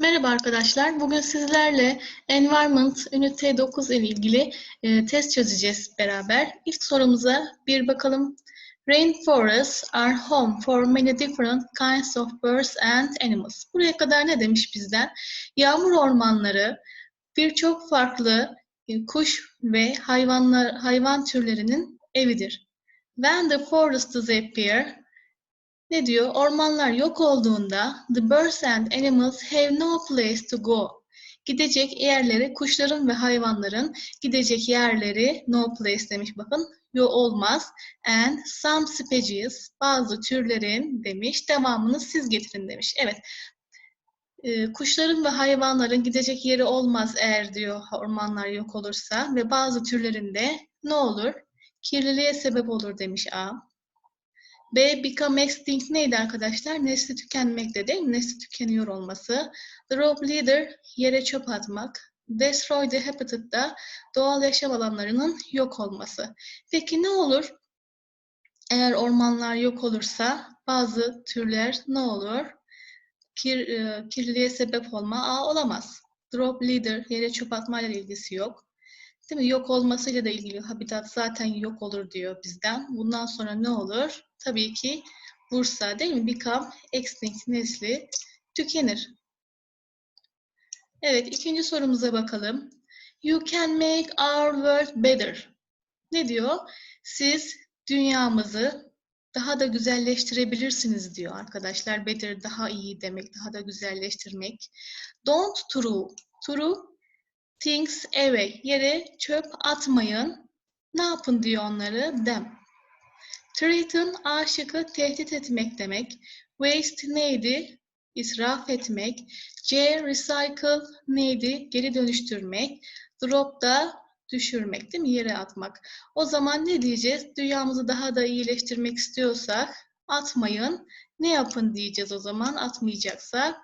Merhaba arkadaşlar. Bugün sizlerle Environment Ünite 9 ile ilgili e, test çözeceğiz beraber. İlk sorumuza bir bakalım. Rainforests are home for many different kinds of birds and animals. Buraya kadar ne demiş bizden? Yağmur ormanları birçok farklı e, kuş ve hayvanlar hayvan türlerinin evidir. When the forests disappear, ne diyor? Ormanlar yok olduğunda the birds and animals have no place to go. Gidecek yerleri, kuşların ve hayvanların gidecek yerleri no place demiş bakın. Yo olmaz. And some species, bazı türlerin demiş, devamını siz getirin demiş. Evet. Ee, kuşların ve hayvanların gidecek yeri olmaz eğer diyor ormanlar yok olursa ve bazı türlerinde ne olur? Kirliliğe sebep olur demiş A. B become extinct neydi arkadaşlar? Nesli tükenmekte değil? Nesli tükeniyor olması. Drop leader yere çöp atmak. Destroy the habitat da doğal yaşam alanlarının yok olması. Peki ne olur? Eğer ormanlar yok olursa bazı türler ne olur? Kir, e, kirliliğe sebep olma A olamaz. Drop leader yere çöp atmayla ilgisi yok. Değil mi? Yok olmasıyla da ilgili habitat zaten yok olur diyor bizden. Bundan sonra ne olur? Tabii ki Bursa değil mi? Become extinct nesli tükenir. Evet, ikinci sorumuza bakalım. You can make our world better. Ne diyor? Siz dünyamızı daha da güzelleştirebilirsiniz diyor arkadaşlar. Better daha iyi demek, daha da güzelleştirmek. Don't throw. Throw things away. Yere çöp atmayın. Ne yapın diyor onları? Them. Threaten A şıkkı tehdit etmek demek. Waste neydi? İsraf etmek. C. Recycle neydi? Geri dönüştürmek. Drop da düşürmek değil mi? Yere atmak. O zaman ne diyeceğiz? Dünyamızı daha da iyileştirmek istiyorsak atmayın. Ne yapın diyeceğiz o zaman atmayacaksak?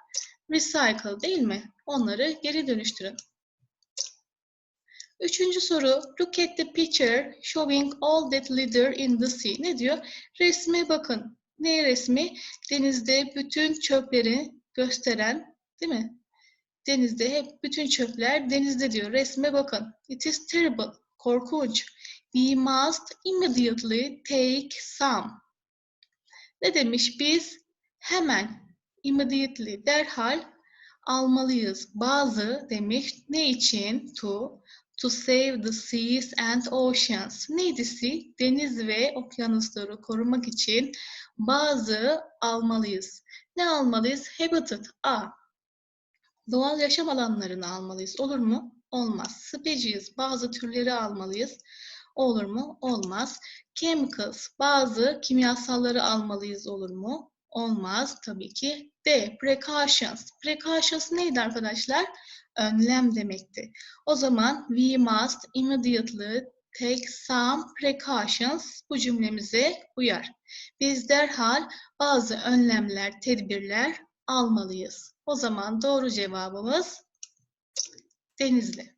Recycle değil mi? Onları geri dönüştürün. Üçüncü soru. Look at the picture showing all that litter in the sea. Ne diyor? Resme bakın. Ne resmi? Denizde bütün çöpleri gösteren, değil mi? Denizde hep bütün çöpler denizde diyor. Resme bakın. It is terrible. Korkunç. We must immediately take some. Ne demiş? Biz hemen, immediately, derhal almalıyız. Bazı demiş. Ne için? To to save the seas and oceans. Neydi sea? Deniz ve okyanusları korumak için bazı almalıyız. Ne almalıyız? Habitat. A. Doğal yaşam alanlarını almalıyız. Olur mu? Olmaz. Species. Bazı türleri almalıyız. Olur mu? Olmaz. Chemicals. Bazı kimyasalları almalıyız. Olur mu? Olmaz tabii ki. D. Precautions. Precautions neydi arkadaşlar? önlem demekti. O zaman we must immediately take some precautions bu cümlemize uyar. Biz derhal bazı önlemler, tedbirler almalıyız. O zaman doğru cevabımız Denizli.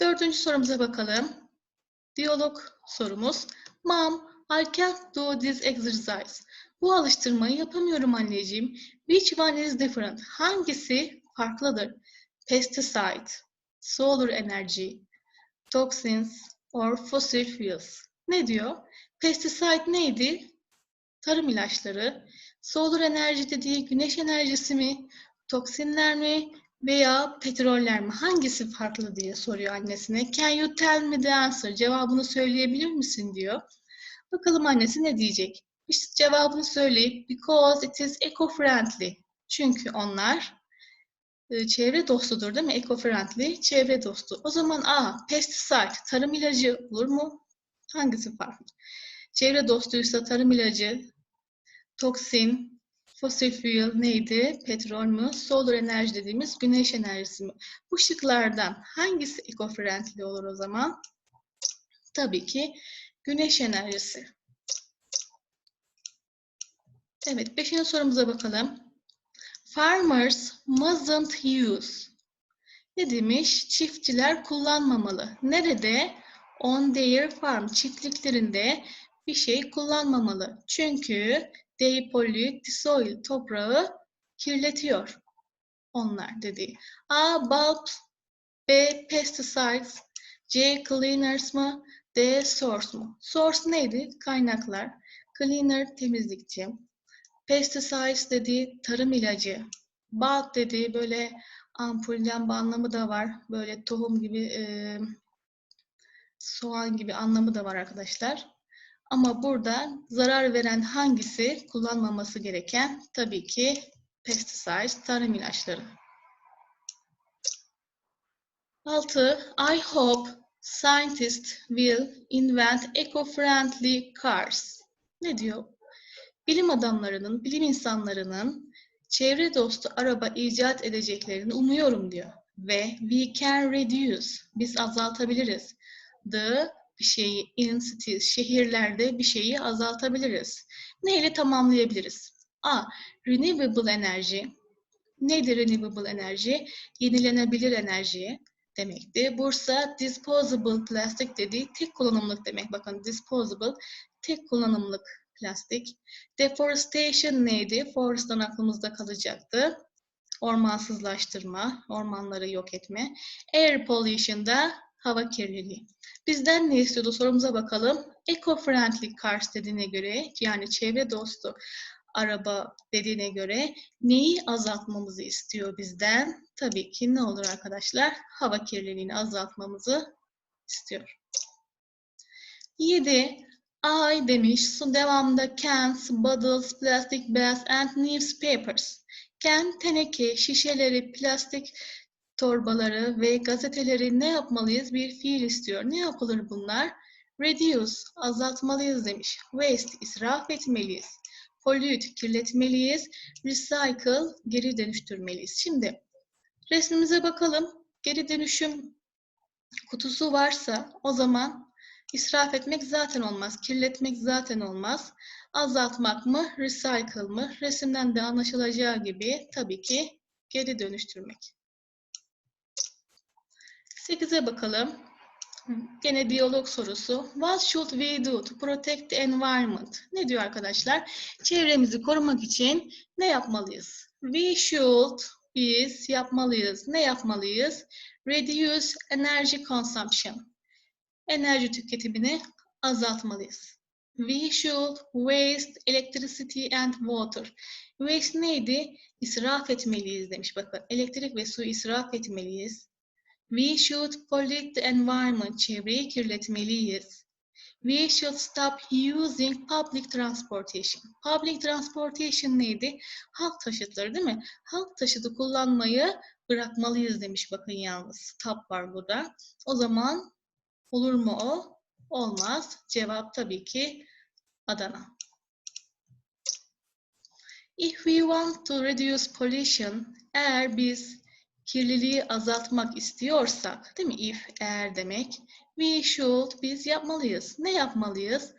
Dördüncü sorumuza bakalım. Diyalog sorumuz. Mom, I can't do this exercise. Bu alıştırmayı yapamıyorum anneciğim. Which one is different? Hangisi farklıdır. Pesticide, solar energy, toxins or fossil fuels. Ne diyor? Pesticide neydi? Tarım ilaçları. Solar enerji dediği güneş enerjisi mi? Toksinler mi? Veya petroller mi? Hangisi farklı diye soruyor annesine. Can you tell me the answer? Cevabını söyleyebilir misin diyor. Bakalım annesi ne diyecek? İşte cevabını söyleyip because it is eco-friendly. Çünkü onlar e, çevre dostudur değil mi? Eco-friendly, çevre dostu. O zaman A, pesticide, tarım ilacı olur mu? Hangisi farklı? Çevre dostuysa tarım ilacı, toksin, fosil fuel neydi? Petrol mü? Solar enerji dediğimiz güneş enerjisi mi? Bu şıklardan hangisi eco-friendly olur o zaman? Tabii ki güneş enerjisi. Evet, beşinci sorumuza bakalım. Farmers mustn't use. Ne demiş? Çiftçiler kullanmamalı. Nerede? On their farm. Çiftliklerinde bir şey kullanmamalı. Çünkü they pollute the soil. Toprağı kirletiyor onlar dedi. A. Bulbs B. Pesticides C. Cleaners mı? D. Source mu? Source neydi? Kaynaklar. Cleaner temizlikçi. Pesticides dediği tarım ilacı. Bulb dediği böyle ampulden bir anlamı da var. Böyle tohum gibi, e, soğan gibi anlamı da var arkadaşlar. Ama burada zarar veren hangisi kullanmaması gereken? Tabii ki pesticides, tarım ilaçları. 6. I hope scientists will invent eco-friendly cars. Ne diyor? Bilim adamlarının, bilim insanlarının çevre dostu araba icat edeceklerini umuyorum diyor. Ve we can reduce, biz azaltabiliriz. The bir şeyi in cities, şehirlerde bir şeyi azaltabiliriz. Neyle tamamlayabiliriz? A. Renewable enerji. Nedir renewable enerji? Yenilenebilir enerji demekti. Bursa disposable plastik dediği tek kullanımlık demek. Bakın disposable tek kullanımlık plastik. Deforestation neydi? Forest'tan aklımızda kalacaktı. Ormansızlaştırma, ormanları yok etme. Air pollution da hava kirliliği. Bizden ne istiyordu sorumuza bakalım. Eco-friendly cars dediğine göre yani çevre dostu araba dediğine göre neyi azaltmamızı istiyor bizden? Tabii ki ne olur arkadaşlar? Hava kirliliğini azaltmamızı istiyor. 7. I demiş. Su devamında cans, bottles, plastic bags and newspapers. Can, teneke, şişeleri, plastik torbaları ve gazeteleri ne yapmalıyız? Bir fiil istiyor. Ne yapılır bunlar? Reduce, azaltmalıyız demiş. Waste, israf etmeliyiz. Pollute, kirletmeliyiz. Recycle, geri dönüştürmeliyiz. Şimdi resmimize bakalım. Geri dönüşüm kutusu varsa o zaman israf etmek zaten olmaz. Kirletmek zaten olmaz. Azaltmak mı, recycle mı? Resimden de anlaşılacağı gibi tabii ki geri dönüştürmek. 8'e bakalım. Gene diyalog sorusu. What should we do to protect the environment? Ne diyor arkadaşlar? Çevremizi korumak için ne yapmalıyız? We should, biz yapmalıyız. Ne yapmalıyız? Reduce energy consumption. Enerji tüketimini azaltmalıyız. We should waste electricity and water. Waste neydi? İsraf etmeliyiz demiş. Bakın elektrik ve su israf etmeliyiz. We should pollute the environment. Çevreyi kirletmeliyiz. We should stop using public transportation. Public transportation neydi? Halk taşıtları değil mi? Halk taşıtı kullanmayı bırakmalıyız demiş bakın yalnız. Stop var burada. O zaman olur mu o? Olmaz. Cevap tabii ki Adana. If we want to reduce pollution, eğer biz kirliliği azaltmak istiyorsak, değil mi? If, eğer demek. We should, biz yapmalıyız. Ne yapmalıyız?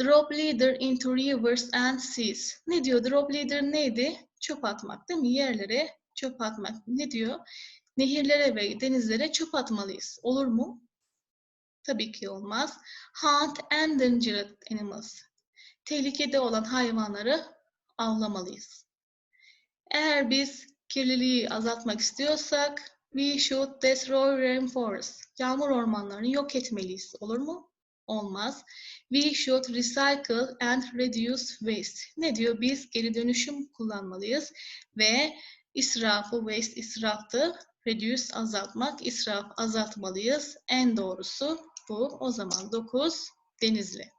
Drop leader into rivers and seas. Ne diyor? Drop leader neydi? Çöp atmak, değil mi? Yerlere çöp atmak. Ne diyor? Nehirlere ve denizlere çöp atmalıyız. Olur mu? Tabii ki olmaz. Hunt endangered animals. Tehlikede olan hayvanları avlamalıyız. Eğer biz kirliliği azaltmak istiyorsak we should destroy rainforests. Yağmur ormanlarını yok etmeliyiz. Olur mu? Olmaz. We should recycle and reduce waste. Ne diyor? Biz geri dönüşüm kullanmalıyız ve israfı, waste israftı, reduce azaltmak, israf azaltmalıyız. En doğrusu bu. O zaman 9 Denizli.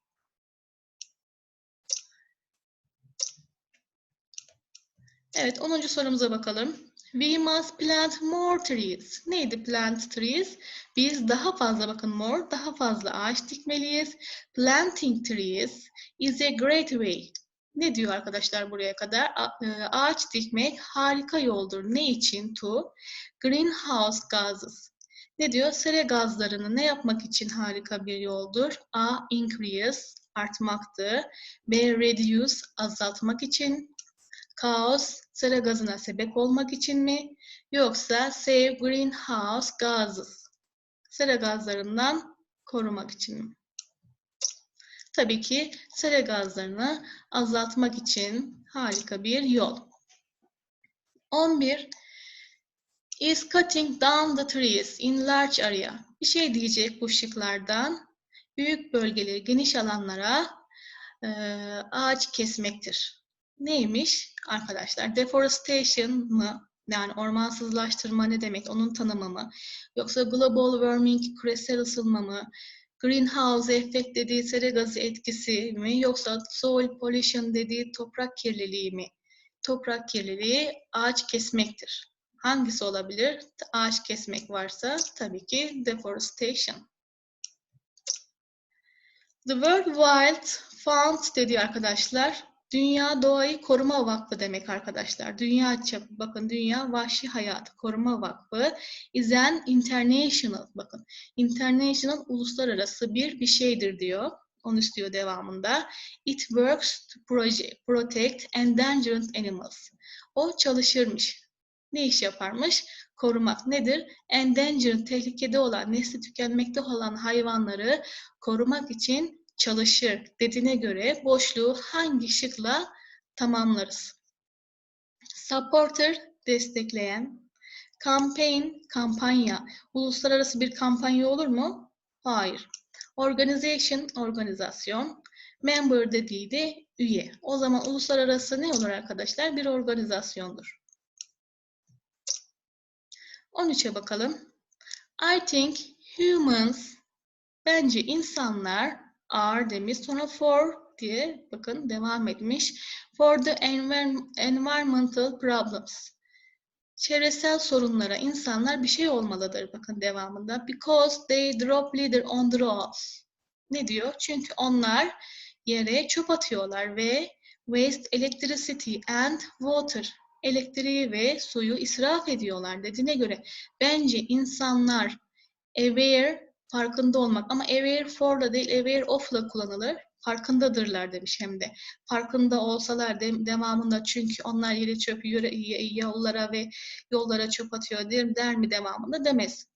Evet, 10. sorumuza bakalım. We must plant more trees. Neydi plant trees? Biz daha fazla bakın more, daha fazla ağaç dikmeliyiz. Planting trees is a great way. Ne diyor arkadaşlar buraya kadar? E, Ağaç dikmek harika yoldur. Ne için? To greenhouse gases. Ne diyor? Sera gazlarını ne yapmak için harika bir yoldur? A. Increase, artmaktır. B. Reduce, azaltmak için. Kaos, sera gazına sebep olmak için mi? Yoksa save greenhouse gases, sera gazlarından korumak için mi? Tabii ki sera gazlarını azaltmak için harika bir yol. 11. Is cutting down the trees in large area. Bir şey diyecek bu şıklardan. Büyük bölgeleri, geniş alanlara e, ağaç kesmektir. Neymiş arkadaşlar? Deforestation mı? Yani ormansızlaştırma ne demek? Onun tanımı mı? Yoksa global warming, küresel ısınma mı? Greenhouse efekt dediği sera gazı etkisi mi? Yoksa soil pollution dediği toprak kirliliği mi? Toprak kirliliği ağaç kesmektir. Hangisi olabilir? Ağaç kesmek varsa tabii ki deforestation. The World Wild Fund dedi arkadaşlar. Dünya Doğayı Koruma Vakfı demek arkadaşlar. Dünya çapı, bakın Dünya Vahşi Hayat Koruma Vakfı is an international, bakın international uluslararası bir bir şeydir diyor. Onu istiyor devamında. It works to project, protect endangered animals. O çalışırmış. Ne iş yaparmış? Korumak nedir? Endangered, tehlikede olan, nesli tükenmekte olan hayvanları korumak için çalışır dediğine göre boşluğu hangi şıkla tamamlarız? Supporter, destekleyen. Campaign, kampanya. Uluslararası bir kampanya olur mu? Hayır. Organization, organizasyon. Member dediği de üye. O zaman uluslararası ne olur arkadaşlar? Bir organizasyondur. 13'e bakalım. I think humans, bence insanlar are demiş. Sonra for diye bakın devam etmiş. For the environmental problems. Çevresel sorunlara insanlar bir şey olmalıdır. Bakın devamında. Because they drop litter on the roads. Ne diyor? Çünkü onlar yere çöp atıyorlar ve waste electricity and water elektriği ve suyu israf ediyorlar dediğine göre bence insanlar aware farkında olmak ama aware for da değil aware of da kullanılır. Farkındadırlar demiş hem de. Farkında olsalar de, devamında çünkü onlar yere çöp yöre, yollara ve yollara çöp atıyor der, der mi devamında demez.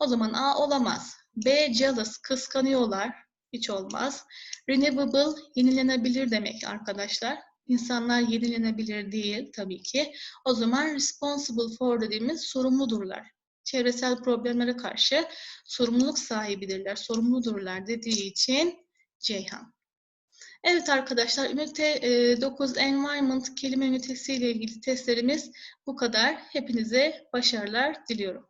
O zaman A olamaz. B jealous kıskanıyorlar. Hiç olmaz. Renewable yenilenebilir demek arkadaşlar. İnsanlar yenilenebilir değil tabii ki. O zaman responsible for dediğimiz sorumludurlar. Çevresel problemlere karşı sorumluluk sahibidirler, sorumludurlar dediği için Ceyhan. Evet arkadaşlar, ünite 9 Environment kelime ünitesi ile ilgili testlerimiz bu kadar. Hepinize başarılar diliyorum.